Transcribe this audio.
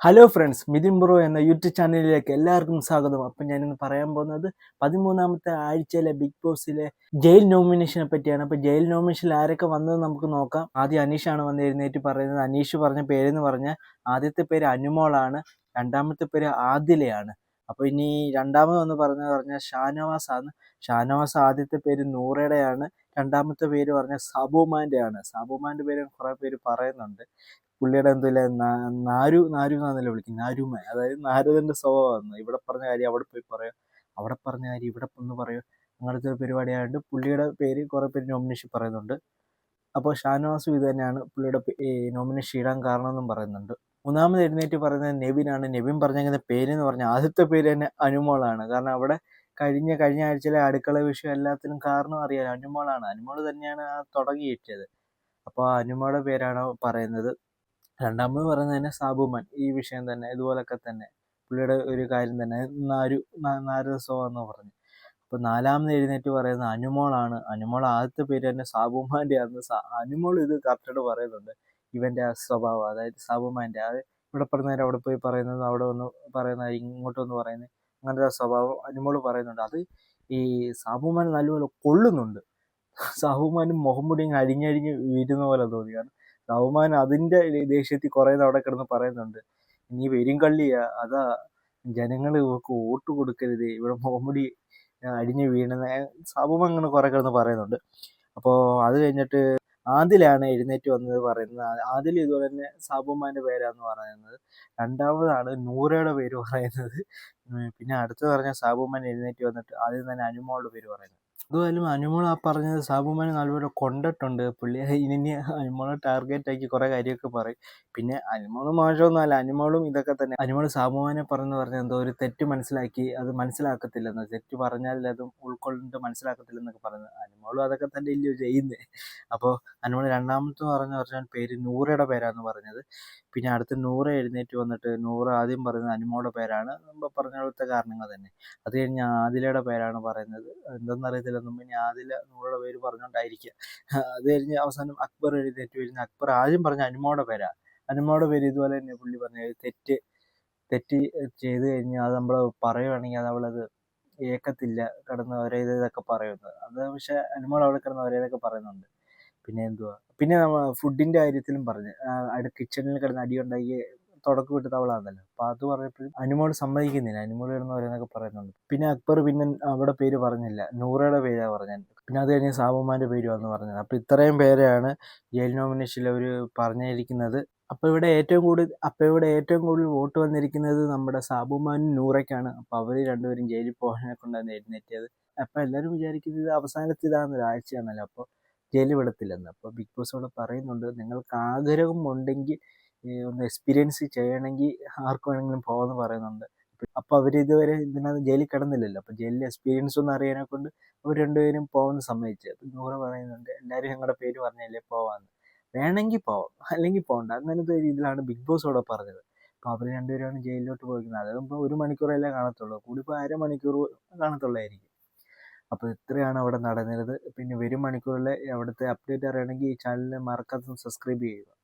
Hello friends Mithun bro എന്ന YouTube ചാനലിലേക്ക് എല്ലാവർക്കും സ്വാഗതം. അപ്പം ഞാനിന്ന് പറയാൻ പോകുന്നത് പതിമൂന്നാമത്തെ ആഴ്ചയിലെ ബിഗ് ബോസിലെ ജയിൽ നോമിനേഷനെ പറ്റിയാണ്. അപ്പോൾ ജയിൽ നോമിനേഷനിൽ ആരൊക്കെ വന്നത് നമുക്ക് നോക്കാം. ആദ്യം അനീഷാണ് വന്ന് എഴുന്നേറ്റ് പറയുന്നത്. അനീഷ് പറഞ്ഞ പേരെന്ന് പറഞ്ഞാൽ ആദ്യത്തെ പേര് അനുമോളാണ്. രണ്ടാമത്തെ പേര് ആദിലയാണ്. അപ്പോൾ ഇനി രണ്ടാമത് വന്ന് പറഞ്ഞ പറഞ്ഞാൽ ഷാനവാസ് ആണ് ഷാനവാസ് ആദ്യത്തെ പേര് നൂറയുടെയാണ്. രണ്ടാമത്തെ പേര് പറഞ്ഞ സാബുമാന്റെ ആണ് സാബുമാന്റെ പേര് കുറേ പേര് പറയുന്നുണ്ട്. പുള്ളിയുടെ എന്തില്ല നാരു നാരു എന്നാണല്ലോ വിളിക്കുന്നത് നാരുമ. അതായത് നാരദന്റെ സ്വഭാവമാണ് ഇവിടെ പറഞ്ഞ കാര്യം അവിടെ പോയി പറയാം? അവിടെ പറഞ്ഞ കാര്യം ഇവിടെ ഒന്ന് പറയും? അങ്ങനത്തെ ഒരു പരിപാടി ആയതുകൊണ്ട് പുള്ളിയുടെ പേര് കുറേ പേര് നോമിനേഷൻ പറയുന്നുണ്ട്. അപ്പോൾ ഷാനവാസും ഇത് തന്നെയാണ്. പുള്ളിയുടെ നോമിനേഷൻ ഇടാൻ കാരണമെന്നും പറയുന്നുണ്ട്. മൂന്നാമത് എഴുന്നേറ്റ് പറയുന്നത് നെവിനാണ്. നെവിൻ പറഞ്ഞിരിക്കുന്ന പേര് എന്ന് പറഞ്ഞാൽ ആദ്യത്തെ പേര് തന്നെ അനുമോളാണ്. കാരണം അവിടെ കഴിഞ്ഞ കഴിഞ്ഞ ആഴ്ചയിലെ അടുക്കള വിഷയം എല്ലാത്തിനും കാരണം അറിയാലോ. അനുമോളാണ്. അനുമോൾ തന്നെയാണ് ആ തുടങ്ങിയിട്ടത് അപ്പോൾ അനുമോളുടെ പേരാണ് പറയുന്നത്. രണ്ടാമത് പറയുന്നത് തന്നെ സാബുമാൻ. ഈ വിഷയം തന്നെ ഇതുപോലൊക്കെ തന്നെ. പുള്ളിയുടെ ഒരു കാര്യം തന്നെ. നാരു നാരദസോ എന്ന് പറഞ്ഞു. അപ്പോൾ നാലാമത് എഴുന്നേറ്റ് പറയുന്നത് അനുമോളാണ്. അനുമോൾ ആദ്യത്തെ പേര് തന്നെ സാബുമാന്റെ ആണ് അനുമോൾ ഇത് കറക്റ്റായിട്ട് പറയുന്നുണ്ട്. ഇവന്റെ ആ സ്വഭാവം അതായത് സാബുമാന്റെ അത് ഇവിടെ പറഞ്ഞ അവിടെ പോയി പറയുന്നത് അവിടെ വന്ന് പറയുന്നത് ഇങ്ങോട്ട് വന്ന് പറയുന്നത് അങ്ങനത്തെ ആ സ്വഭാവം അനുമോൾ പറയുന്നുണ്ട്. അത് ഈ സാബുമാൻ നല്ലപോലെ കൊള്ളുന്നുണ്ട്. സാബുമാനും മുഖംമുടിയും അഴിഞ്ഞഴിഞ്ഞ് വീഴുന്ന പോലെ തോന്നി. കാരണം സാബുമാൻ അതിന്റെ ദേഷ്യത്തിൽ കുറേ അവിടെ കിടന്ന് പറയുന്നുണ്ട്. നീ വരും കള്ളിയാ അതാ ജനങ്ങൾ ഇവർക്ക് വോട്ട് കൊടുക്കരുത് ഇവിടെ മുഹമ്മൂടി അടിഞ്ഞ് വീണെന്ന്. സാബുമാൻ അങ്ങനെ കുറേ കിടന്ന് പറയുന്നുണ്ട്. അപ്പോൾ അത് കഴിഞ്ഞിട്ട് ആദിലാണ് എഴുന്നേറ്റ് വന്നത് പറയുന്നത്. ആദിൽ ഇതുപോലെ തന്നെ സാബുമാന്റെ പേരാന്ന് പറയുന്നത്. രണ്ടാമതാണ് നൂറയുടെ പേര് പറയുന്നത്. പിന്നെ അടുത്ത് പറഞ്ഞ സാബുമാൻ എഴുന്നേറ്റ് വന്നിട്ട് ആദ്യം തന്നെ അനുമോളുടെ പേര് പറയുന്നത്. അതുപോലും അനുമോൾ ആ പറഞ്ഞത് സാബുമാനെ നല്ലപോലെ കൊണ്ടിട്ടുണ്ട്. പുള്ളി ഇനി അനുമോളെ ടാർഗറ്റ് ആക്കി കുറേ കാര്യമൊക്കെ പറയും. പിന്നെ അനുമോളും മോശമൊന്നുമല്ല. അനുമോളും ഇതൊക്കെ തന്നെ. അനുമോൾ സാബുമാനെ പറഞ്ഞു പറഞ്ഞ എന്തോ ഒരു തെറ്റ് മനസ്സിലാക്കി അത് മനസ്സിലാക്കത്തില്ലെന്ന്. തെറ്റ് പറഞ്ഞാൽ അത് ഉൾക്കൊള്ളിട്ട് മനസ്സിലാക്കത്തില്ലെന്നൊക്കെ പറഞ്ഞു അനുമോളും അതൊക്കെ തന്നെ ഇല്ലയോ ചെയ്യുന്നത് അപ്പോൾ അനുമോൾ രണ്ടാമത്തെ പറഞ്ഞു പറഞ്ഞാൽ പേര് നൂറയുടെ പേരാന്ന് പറഞ്ഞത്. പിന്നെ അടുത്ത് നൂറ് എഴുന്നേറ്റ് വന്നിട്ട് നൂറ് ആദ്യം പറയുന്നത് അനുമോളുടെ പേരാണ്. പറഞ്ഞ പോലത്തെ കാരണങ്ങൾ തന്നെ. അത് കഴിഞ്ഞ് ആദിലയുടെ പേരാണ് പറയുന്നത്. എന്തെന്നറിയത്തില്ല മുമ്പ് പിന്നെ ആദില നൂറുടെ പേര് പറഞ്ഞുകൊണ്ടായിരിക്കുക അത് കഴിഞ്ഞ് അവസാനം അക്ബർ എഴുന്നേറ്റ് വരുന്ന അക്ബർ ആദ്യം പറഞ്ഞ അനുമോടെ പേരാ. അനുമോടെ പേര് ഇതുപോലെ തന്നെ പുള്ളി പറഞ്ഞു തെറ്റ് തെറ്റ് ചെയ്ത് കഴിഞ്ഞാൽ അത് നമ്മൾ പറയുവാണെങ്കിൽ അത് അവളത് ഏക്കത്തില്ല കിടന്ന് ഒരേ ഇതൊക്കെ പറയുന്നത്. അത് പക്ഷെ അനുമോൾ അവിടെ കിടന്ന് ഒരേ ഇതൊക്കെ പറയുന്നുണ്ട്. പിന്നെ എന്തുവാ? പിന്നെ ഫുഡിന്റെ കാര്യത്തിലും പറഞ്ഞു. അവിടെ കിച്ചണിൽ കിടന്ന് അടി ഉണ്ടാക്കി തുടക്കം വിട്ട് തവളാന്നല്ലോ അപ്പൊ അത് പറഞ്ഞപ്പോഴും അനുമോൾ സമ്മതിക്കുന്നില്ല. അനുമോൾ കിടന്ന് ഓരോന്നൊക്കെ പറയുന്നുണ്ട്. പിന്നെ അക്ബർ പിന്നെ അവിടെ പേര് പറഞ്ഞില്ല. നൂറയുടെ പേരാണ് പറഞ്ഞത്. പിന്നെ അത് കഴിഞ്ഞ് സാബുമാന്റെ പേര് വന്ന് പറഞ്ഞത്. അപ്പൊ ഇത്രയും പേരെയാണ് ജയിൽ നോമിനേഷനിൽ അവർ പറഞ്ഞിരിക്കുന്നത്. അപ്പൊ ഇവിടെ ഏറ്റവും കൂടുതൽ അപ്പൊ ഇവിടെ ഏറ്റവും കൂടുതൽ വോട്ട് വന്നിരിക്കുന്നത് നമ്മുടെ സാബുമാനും നൂറയ്ക്കാണ്. അപ്പൊ അവർ രണ്ടുപേരും ജയിലിൽ പോകാനെ കൊണ്ടാണ് എഴുന്നേറ്റത് അപ്പൊ എല്ലാവരും വിചാരിക്കുന്നത് അവസാനത്തെ ഇതാണ് ഒരാഴ്ചയാണല്ലോ അപ്പോൾ ജയിലിൽ വിടത്തില്ലെന്ന്. അപ്പോൾ ബിഗ് ബോസ് അവിടെ പറയുന്നുണ്ട്. നിങ്ങൾക്ക് ആഗ്രഹം ഉണ്ടെങ്കിൽ ഒന്ന് എക്സ്പീരിയൻസ് ചെയ്യണമെങ്കിൽ ആർക്ക് വേണമെങ്കിലും പോകാമെന്ന് പറയുന്നുണ്ട്. അപ്പോൾ അവർ ഇതുവരെ ഇതിനകത്ത് ജയിലിൽ കിടന്നില്ലല്ലോ. അപ്പോൾ ജയിലിൽ എക്സ്പീരിയൻസ് ഒന്നും അറിയാനെ കൊണ്ട് അവർ രണ്ടുപേരും പോകുന്ന സമ്മതിച്ചു. അപ്പം നൂറ് പറയുന്നുണ്ട് എല്ലാവരും ഞങ്ങളുടെ പേര് പറഞ്ഞല്ലേ പോവാന്ന്. വേണമെങ്കിൽ പോവാം അല്ലെങ്കിൽ പോകണ്ട അങ്ങനത്തെ രീതിയിലാണ് ബിഗ് ബോസ് അവിടെ പറഞ്ഞത്. അപ്പോൾ അവർ രണ്ടുപേരാണ് ജയിലിലോട്ട് പോയിരിക്കുന്നത് അതാകുമ്പോൾ ഒരു മണിക്കൂറല്ലേ കാണത്തുള്ളൂ. കൂടിപ്പോൾ അരമണിക്കൂർ കാണത്തുള്ളായിരിക്കും. അപ്പോൾ ഇത്രയാണ് അവിടെ നടന്നത്. പിന്നെ വരും മണിക്കൂറിൽ അവിടുത്തെ അപ്ഡേറ്റ് അറിയണമെങ്കിൽ ഈ ചാനലിനെ മറക്കാതെ സബ്സ്ക്രൈബ് ചെയ്യുക.